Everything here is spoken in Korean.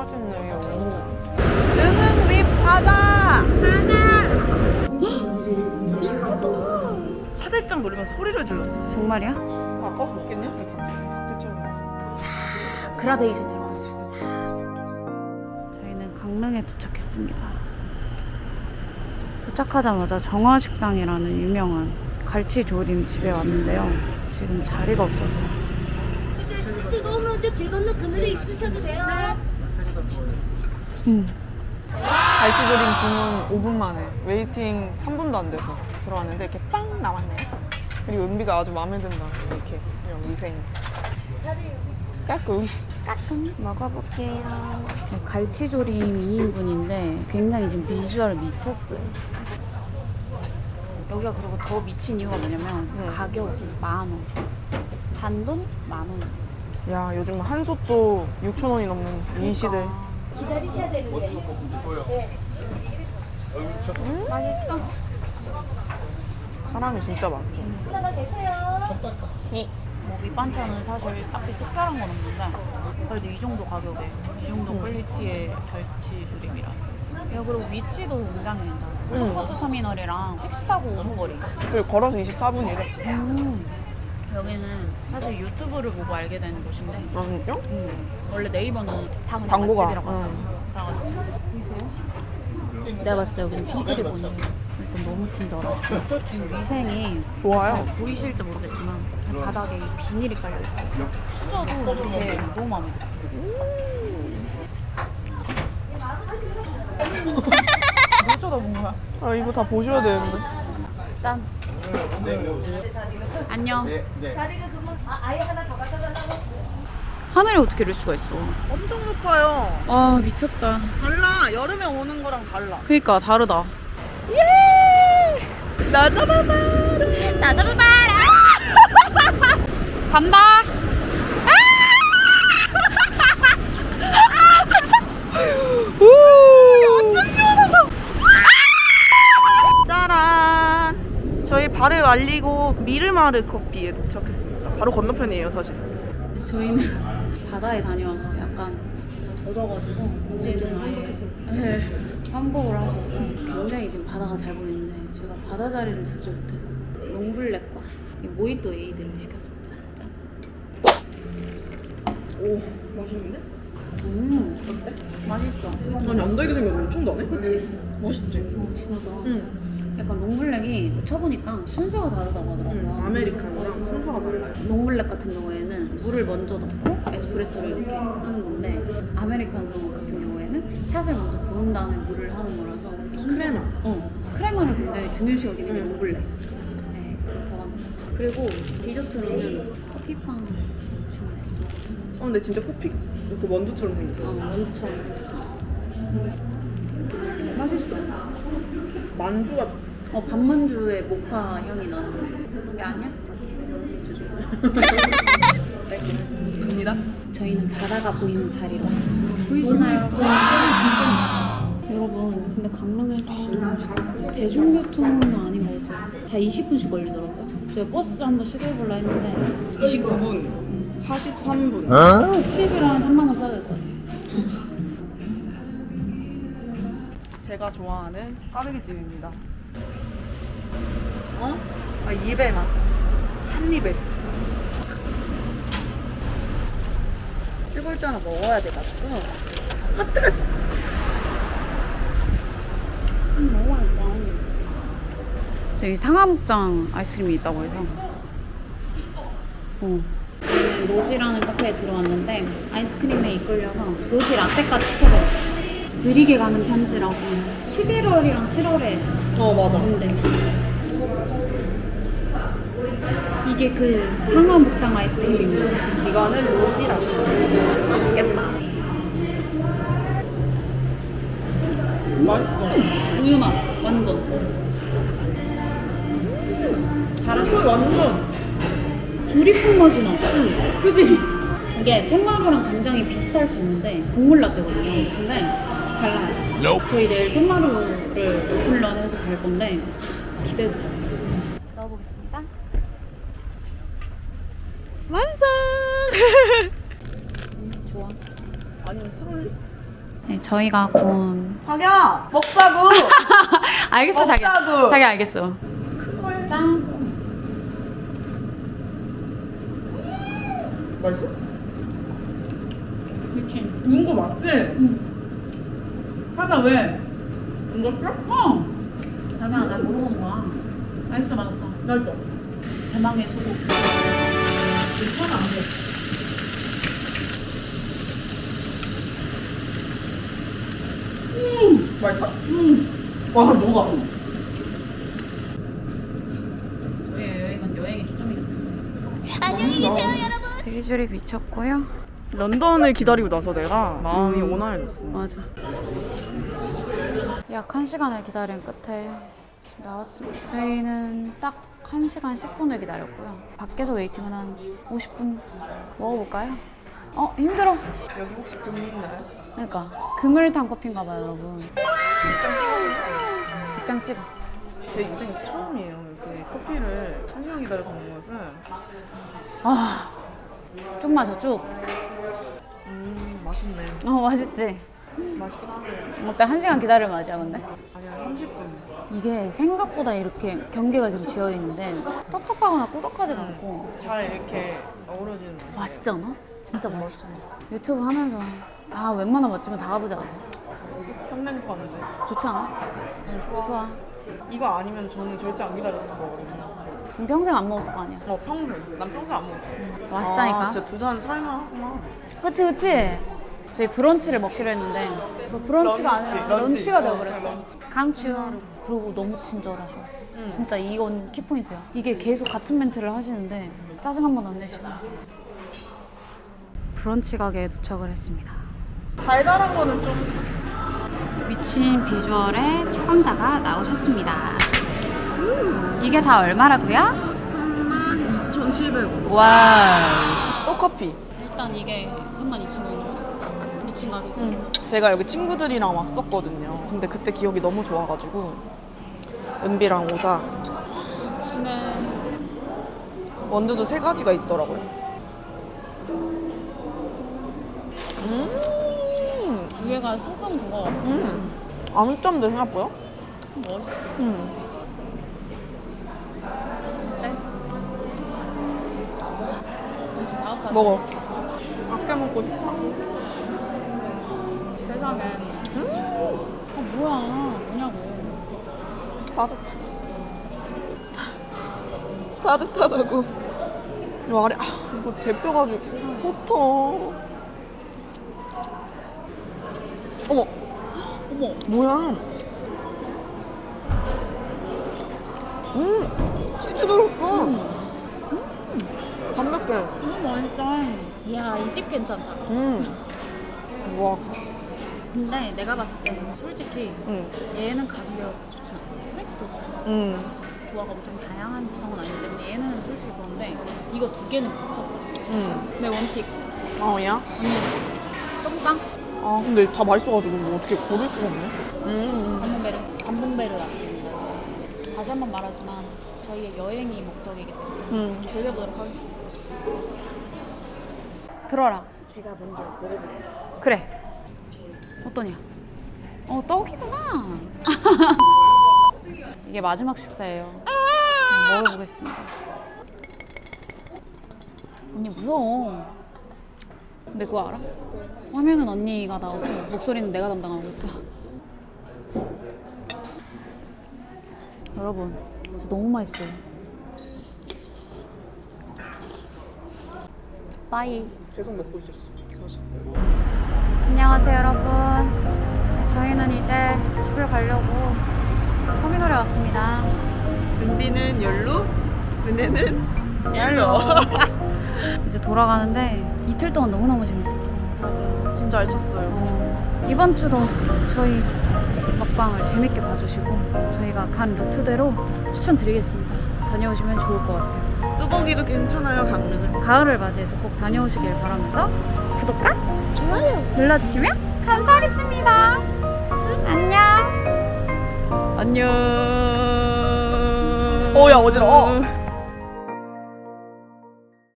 맛있네요. 은은 립 바다. 화들짝 놀리면서 소리를 질렀어. 정말이야? 아까워서 먹겠냐? 박쥐처럼. 그라데이션처럼. 저희는 강릉에 도착했습니다. 도착하자마자 정화식당이라는 유명한 갈치조림 집에 왔는데요. 지금 자리가 없어서 뜨거우면 이제 길 건너 그늘에 있으셔도 돼요. 음. 갈치조림 주문 5분 만에 웨이팅 3분도 안 돼서 들어왔는데 이렇게 빵 나왔네요. 그리고 은비가 아주 마음에 든다. 이렇게 이런 위생. 까꿍. 까꿍. 먹어볼게요. 네, 갈치조림 2인분인데 굉장히 지금 비주얼 미쳤어요. 여기가 그리고 더 미친 이유가 뭐냐면 네. 가격이 만 원. 반돈 만 원. 야 요즘 한솥도 6천 원이 넘는 이 시대. 기다리셔야 되는데. 맛있어. 사람이 진짜 많어. 하나가 되세요. 뭐 밑반찬은 사실 딱히 특별한 건 없는데 그래도 이 정도 가격에 이 정도 퀄리티의 갈치조림이라. 야 그리고 위치도 굉장히 괜찮아. 고속버스 터미널이랑 택시 타고 오는 거리. 그리고 걸어서 24분이래. 음. 여기는 사실 유튜브를 보고 알게 된 곳인데 아 진짜? 음, 원래 네이버는 다 그냥 광고가, 맛집이라고 했어. 그래가지고 내가 봤을 때 여기는 핑크리본이 일단 너무 친절하시고 지금 위생이 좋아요. 잘 보이실지 모르겠지만 그냥 바닥에 이 비닐이 깔려있어요. 수저도 이렇게 너무 마음에 들어. 뭘 쳐다본 거야? 아 이거 다 보셔야 되는데. 짠. 안녕. 자리가 그러면 아, 아예 하나 더 갖다 달라고. 하늘이 어떻게 이럴 수가 있어? 엄청 높아요. 아 미쳤다. 달라. 여름에 오는 거랑 달라. 그니까 다르다. 나 잡아봐. 나 잡아봐라. 간다. 완전 시원하다. 짜란. 저희 발을 말리고 미르마르 커피에 도착했습니다. 바로 건너편이에요, 사실. 저희는 바다에 다녀와서 약간 다 젖어가지고 어제는 아예 네, 환복을 하셨고 굉장히 지금 바다가 잘 보이는데 저희가 바다 자리를 잡지 못해서 롱블랙과 이 모히또 에이드를 시켰습니다. 짠. 오, 맛있는데? 음, 어때? 맛있어. 아니 안 달게 생겨서 엄청 다네. 그치? 맛있지? 어, 진하다. 응. 약간 롱블랙이 쳐보니까 순서가 다르다고 하더라고요. 응. 아메리카노랑 순서가 달라요. 롱블랙 같은 경우에는 물을 먼저 넣고 에스프레소를 이렇게 하는 건데 아메리카노 같은 경우에는 샷을 먼저 부은 다음에 물을 하는 거라서 크레마. 어 크레마를 굉장히 중요시 여기는 게 롱블랙 네 더 그리고 디저트로는 커피빵 주문했습니다 어, 근데 진짜 커피 그 원두처럼 생겼어. 어 원두처럼 됐습니다 맛있어 만주가 어 밥만주에 모카 향이 나는 게 아니야? 갑니다. 저희는 바다가 보이는 자리로 왔어요. 보이시나요, 여러분? 진짜 여러분, 근데 강릉에 아, 대중교통은 아닌 것 같아요. 다 20분씩 걸리더라고요. 제가 버스 한번 시도해볼라 했는데 29분, 43분. 택시비를 한 3만 원 써야 될 것 같아요. 제가 좋아하는 까르기 집입니다. 어? 아 입에만 한 입에. 시골자 하나 먹어야 돼가지고. 너무 맛있다. 저희 상하목장 아이스크림이 있다고 해서 어. 로지라는 카페에 들어왔는데 아이스크림에 이끌려서 로지 라떼까지 시켜버렸어요. 느리게 가는 편지라고 11월이랑 7월에 어 맞아. 있는데 이게 그 상하목장 아이스크림입니다. 이거는 로지라고. 맛있겠다. 맛있어. 우유 맛 완전. 다른 완전. 조리풍 맛이 나. 그지? 이게 텐마루랑 굉장히 비슷할 수 있는데 국물 라떼거든요. 근데 달라요. 저희 내일 텐마루를 오픈런 해서 갈 건데 기대도 좀. 넣어보겠습니다. 완성. 좋아. 아니면 트롤리? 네, 저희가 구운 자기야 먹자고. 알겠어 자기 먹자고. 자기 알겠어 그거에 짠 맛있어? 미친 구운 거 맞지? 설마 왜? 이거 까? 어 자기야 나 물어보는 거야 맛있어 맛없어 맛있어. 대망의 수고 괜찮아 안 돼. 음 맛있어? 와 뭐가? 저희 여행은 여행이 초점이죠 안녕히 계세요 여러분 대기줄이 미쳤고요 런던을 기다리고 나서 내가 마음이 음. 온화해졌어. 맞아 약 1시간을 기다린 끝에 지금 나왔습니다 저희는 딱 1시간 10분을 기다렸고요 밖에서 웨이팅은 한 50분 먹어볼까요? 어 힘들어 여기 혹시 금리 있나요? 그러니까 그물탄 커피인가 봐요 여러분 입장 찍어 제 인생에서 처음이에요. 이렇게 커피를 한 시간 기다려서 먹는 것은 아 쭉 마셔 쭉음 맛있네. 어, 맛있지? 맛있긴 어때? 1시간 기다릴 맛이야 근데? 아니야 30분. 이게 생각보다 이렇게 경계가 좀 지어 있는데 텁텁하거나 꾸덕하지가 않고 잘 이렇게 어우러지는 맛. 맛있지 않아? 진짜 맛있어. 유튜브 하면서 아 웬만한 맛집은 다 가보지 않았어. 현명도 봤는데 좋지 않아? 좋아. 좋아. 이거 아니면 저는 절대 안 기다렸을 거거든요. 그럼 평생 안 먹었을 거 아니야. 어 평생 난 평생 안 먹었어. 맛있다니까. 아, 진짜 두 잔 살만 하구나. 그치 그치. 저희 브런치를 먹기로 했는데 그 브런치가 런치, 아니라 런치. 런치가 어, 되어버렸어. 런치. 강추. 그리고 너무 친절하셔. 진짜 이건 키포인트야. 이게 계속 같은 멘트를 하시는데 짜증 한 번 안 내시고. 브런치 가게에 도착을 했습니다. 달달한 거는 좀 미친 비주얼의 최강자가 나오셨습니다. 이게 다 얼마라고요? 2,700원. 와. 또 커피. 일단 이게 32,000원. 미친 가격. 응. 제가 여기 친구들이랑 왔었거든요. 근데 그때 기억이 너무 좋아가지고 은비랑 오자. 진해. 원두도 세 가지가 있더라고요. 음, 위에가 소금 그거. 음. 안 짠데 생각보다? 맛있어. 음. 어때? 지금 다 아파. 먹어. 아껴 먹고 싶다. 음, 아 뭐야? 뭐냐고. 따뜻해. 따뜻하다고. 이 아래, 아, 이거 데펴가지고 호터. 어머, 어머. 뭐야? 음, 치즈 들었어. 담백해. 너무 맛있다. 이야 이 집 괜찮다. 음. 우와. 근데 내가 봤을 때는 솔직히 음. 얘는 가격이 좋진 않아. 프렌치 토스트. 음. 조화가 엄청 다양한 구성은 아니기 때문에 얘는 솔직히 그런데 이거 두 개는 미쳤다. 음. 내 원픽. 어, 야? 언니 떡빵 아, 근데 다 맛있어가지고 뭐 어떻게 고를 수가 없네. 음. 단봉베르 단봉베르 아침입니다. 다시 한 번 말하지만 저희의 여행이 목적이기 때문에 음. 즐겨보도록 하겠습니다. 들어라. 제가 먼저 먹어보겠습니다. 그래. 어떠냐? 어 떡이구나. 이게 마지막 식사예요. 먹어보겠습니다. 언니 무서워. 근데 그거 알아? 화면은 언니가 나오고 목소리는 내가 담당하고 있어. 여러분, 진짜 너무 맛있어요. 빠이. 계속 먹고 있었어. 안녕하세요 여러분. 저희는 이제 집을 가려고 터미널에 왔습니다. 은비는 열로, 은혜는 얄로. 이제 돌아가는데 이틀 동안 너무너무 재밌었어요. 진짜 알찼어요. 어, 이번 주도 저희 먹방을 재밌게 봐주시고 저희가 간 루트대로 추천드리겠습니다. 다녀오시면 좋을 것 같아요. 뚜벅이도 괜찮아요, 강릉은. 가을을 맞이해서 꼭 다녀오시길 바라면서 구독과 좋아요 눌러주시면 감사하겠습니다. 안녕. 안녕. 어, 야, 어지러워.